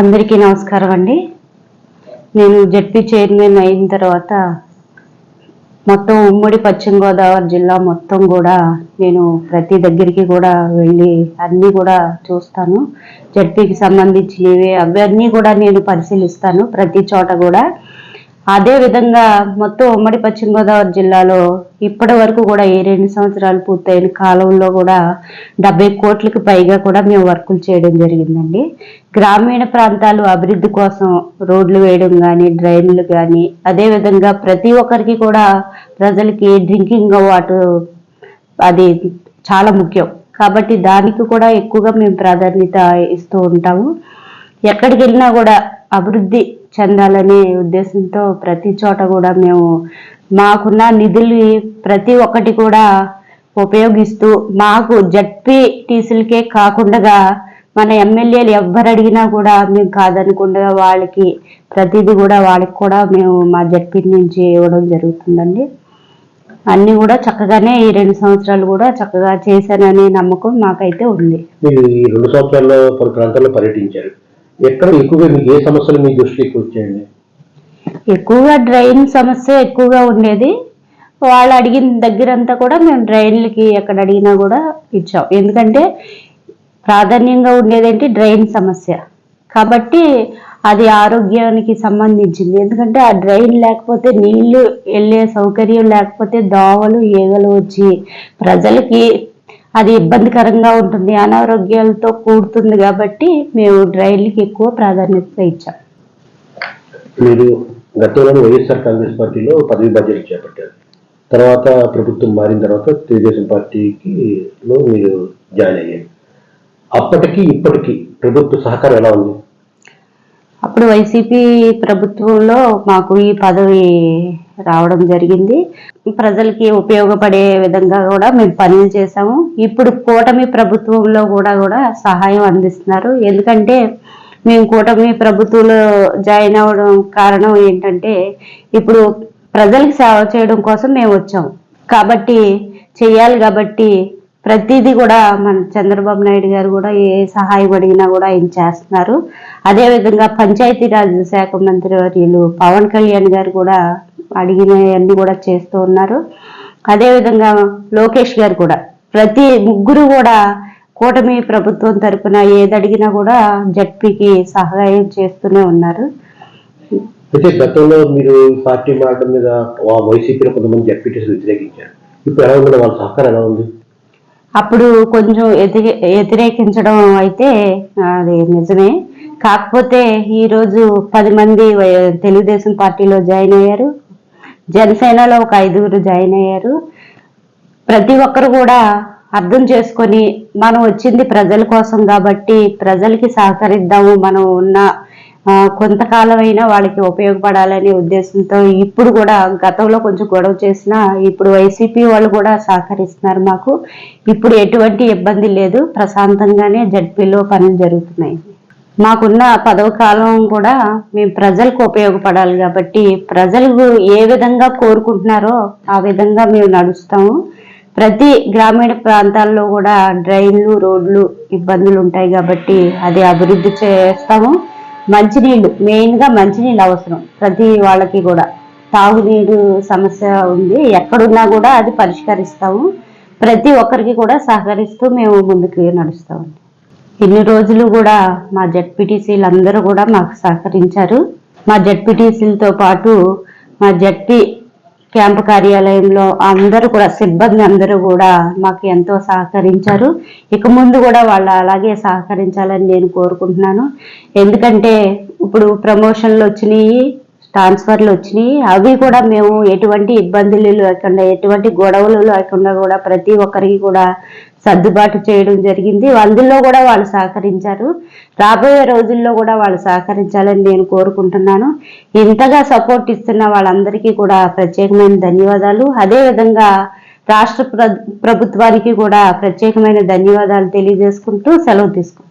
అందరికీ నమస్కారం అండి. నేను జడ్పీ చైర్మన్ అయిన తర్వాత మొత్తం ఉమ్మడి పశ్చిమ గోదావరి జిల్లా మొత్తం కూడా నేను ప్రతి దగ్గరికి కూడా వెళ్ళి అన్నీ కూడా చూస్తాను. జడ్పీకి సంబంధించినవి అవన్నీ కూడా నేను పరిశీలిస్తాను ప్రతి చోట కూడా. అదేవిధంగా మొత్తం ఉమ్మడి పశ్చిమ గోదావరి జిల్లాలో ఇప్పటి వరకు కూడా ఏ రెండు సంవత్సరాలు పూర్తయిన కాలంలో కూడా డెబ్బై కోట్లకు పైగా కూడా మేము వర్కులు చేయడం జరిగిందండి. గ్రామీణ ప్రాంతాలు అభివృద్ధి కోసం రోడ్లు వేయడం కానీ డ్రైన్లు కానీ అదేవిధంగా ప్రతి ఒక్కరికి కూడా ప్రజలకి డ్రింకింగ్ వాటర్ అది చాలా ముఖ్యం. కాబట్టి దానికి కూడా ఎక్కువగా మేము ప్రాధాన్యత ఇస్తూ ఉంటాము. ఎక్కడికి వెళ్ళినా కూడా అభివృద్ధి చెందాలనే ఉద్దేశంతో ప్రతి చోట కూడా మేము మాకున్న నిధులు ప్రతి ఒక్కటి కూడా ఉపయోగిస్తూ మాకు జడ్పీటీసీలకే కాకుండా మన ఎమ్మెల్యేలు ఎవ్వరు అడిగినా కూడా మేము కాదనకుండా వాళ్ళకి ప్రతిదీ కూడా వాళ్ళకి కూడా మేము మా జడ్పీ నుంచి ఇవ్వడం జరుగుతుందండి. అన్నీ కూడా చక్కగానే ఈ రెండు సంవత్సరాలు కూడా చక్కగా చేశాననే నమ్మకం మాకైతే ఉంది. ఈ రెండు సంవత్సరాల్లో పలు ప్రాంతాల్లో పర్యటించారు. ఎక్కడ ఎక్కువగా మీకు ఏ సమస్యలు మీ దృష్టికి వచ్చాయండి? ఎక్కువగా డ్రైన్ సమస్య ఎక్కువగా ఉండేది. వాళ్ళు అడిగిన దగ్గరంతా కూడా మేము డ్రైన్లకి ఎక్కడ అడిగినా కూడా ఇచ్చాం. ఎందుకంటే ప్రాధాన్యంగా ఉండేదేంటి? డ్రైన్ సమస్య. కాబట్టి అది ఆరోగ్యానికి సంబంధించింది. ఎందుకంటే ఆ డ్రైన్ లేకపోతే నీళ్ళు వెళ్ళే సౌకర్యం లేకపోతే దోవలు ఈగలు వచ్చి ప్రజలకి అది ఇబ్బందికరంగా ఉంటుంది అనారోగ్యాలతో కూడుతుంది కాబట్టి మేము డ్రైన్లకి ఎక్కువ ప్రాధాన్యత ఇచ్చాం. మీరు గతంలో వైఎస్ఆర్ కాంగ్రెస్ పార్టీలో పదవి బాధ్యతలు చేపట్టారు. తర్వాత ప్రభుత్వం మారిన తర్వాత తెలుగుదేశం పార్టీకి లో మీరు జాయిన్ అయ్యారు. అప్పటికి ఇప్పటికి ప్రభుత్వ సహకారం ఎలా ఉంది? అప్పుడు వైసీపీ ప్రభుత్వంలో మాకు ఈ పదవి రావడం జరిగింది. ప్రజలకి ఉపయోగపడే విధంగా కూడా మేము పనులు చేసాము ఇప్పుడు కూటమి ప్రభుత్వంలో కూడా కూడా సహాయం అందిస్తున్నారు. ఎందుకంటే మేము కూటమి ప్రభుత్వంలో జాయిన్ అవ్వడం కారణం ఏంటంటే ఇప్పుడు ప్రజలకు సేవ చేయడం కోసం మేము వచ్చాం. కాబట్టి చెయ్యాలి కాబట్టి ప్రతిదీ కూడా మన చంద్రబాబు నాయుడు గారు కూడా ఏ సహాయం అడిగినా కూడా ఆయన చేస్తున్నారు. అదేవిధంగా పంచాయతీరాజ్ శాఖ మంత్రి వర్యులు పవన్ కళ్యాణ్ గారు కూడా అడిగినవన్నీ కూడా చేస్తూ ఉన్నారు. అదేవిధంగా లోకేష్ గారు కూడా ప్రతి ముగ్గురు కూడా కూటమి ప్రభుత్వం తరపున ఏది అడిగినా కూడా జడ్పీకి సహాయం చేస్తూనే ఉన్నారు. అయితే గతంలో మీరు పార్టీ మారడం మీద వైసీపీలో కొంతమంది జడ్పీటీసీ వ్యతిరేకించారు. ఇప్పుడు ఎలా ఉంది? వాళ్ళ సహకారం ఎలా ఉంది? అప్పుడు కొంచెం వ్యతిరే వ్యతిరేకించడం అయితే అది నిజమే. కాకపోతే ఈరోజు పది మంది తెలుగుదేశం పార్టీలో జాయిన్ అయ్యారు. జనసేనలో ఒక ఐదుగురు జాయిన్ అయ్యారు. ప్రతి ఒక్కరు కూడా అర్థం చేసుకొని మనం వచ్చింది ప్రజల కోసం కాబట్టి ప్రజలకి సహకరిద్దాము మనం ఉన్న కొంతకాలమైనా వాళ్ళకి ఉపయోగపడాలనే ఉద్దేశంతో ఇప్పుడు కూడా గతంలో కొంచెం గొడవ చేసినా ఇప్పుడు వైసీపీ వాళ్ళు కూడా సహకరిస్తున్నారు మాకు. ఇప్పుడు ఎటువంటి ఇబ్బంది లేదు. ప్రశాంతంగానే జడ్పీలో పనులు జరుగుతున్నాయి. మాకున్న పదవ కాలం కూడా మేము ప్రజలకు ఉపయోగపడాలి కాబట్టి ప్రజలు ఏ విధంగా కోరుకుంటున్నారో ఆ విధంగా మేము నడుస్తాము. ప్రతి గ్రామీణ ప్రాంతాల్లో కూడా డ్రైన్లు రోడ్లు ఇబ్బందులు ఉంటాయి కాబట్టి అది అభివృద్ధి చేస్తాము. మంచినీళ్ళు మెయిన్గా మంచినీళ్ళు అవసరం ప్రతి వాళ్ళకి కూడా. తాగునీరు సమస్య ఉంది ఎక్కడున్నా కూడా అది పరిష్కరిస్తాము. ప్రతి ఒక్కరికి కూడా సహకరిస్తూ మేము ముందుకు నడుస్తాము. ఇన్ని రోజులు కూడా మా జడ్పీటీసీలు అందరూ కూడా మాకు సహకరించారు. మా జడ్పీటీసీలతో పాటు మా జడ్పీ క్యాంపు కార్యాలయంలో అందరూ కూడా సిబ్బంది అందరూ కూడా మాకు ఎంతో సహకరించారు. ఇక ముందు కూడా వాళ్ళు అలాగే సహకరించాలని నేను కోరుకుంటున్నాను. ఎందుకంటే ఇప్పుడు ప్రమోషన్లు వచ్చినాయి. ట్రాన్స్ఫర్లు వచ్చినాయి. అవి కూడా మేము ఎటువంటి ఇబ్బందులు లేకుండా ఎటువంటి గొడవలు లేకుండా కూడా ప్రతి ఒక్కరికి కూడా సర్దుబాటు చేయడం జరిగింది. అందులో కూడా వాళ్ళు సహకరించారు. రాబోయే రోజుల్లో కూడా వాళ్ళు సహకరించాలని నేను కోరుకుంటున్నాను. ఇంతగా సపోర్ట్ ఇస్తున్న వాళ్ళందరికీ కూడా ప్రత్యేకమైన ధన్యవాదాలు. అదేవిధంగా రాష్ట్ర ప్ర ప్రభుత్వానికి కూడా ప్రత్యేకమైన ధన్యవాదాలు తెలియజేసుకుంటూ సెలవు తీసుకుంటాను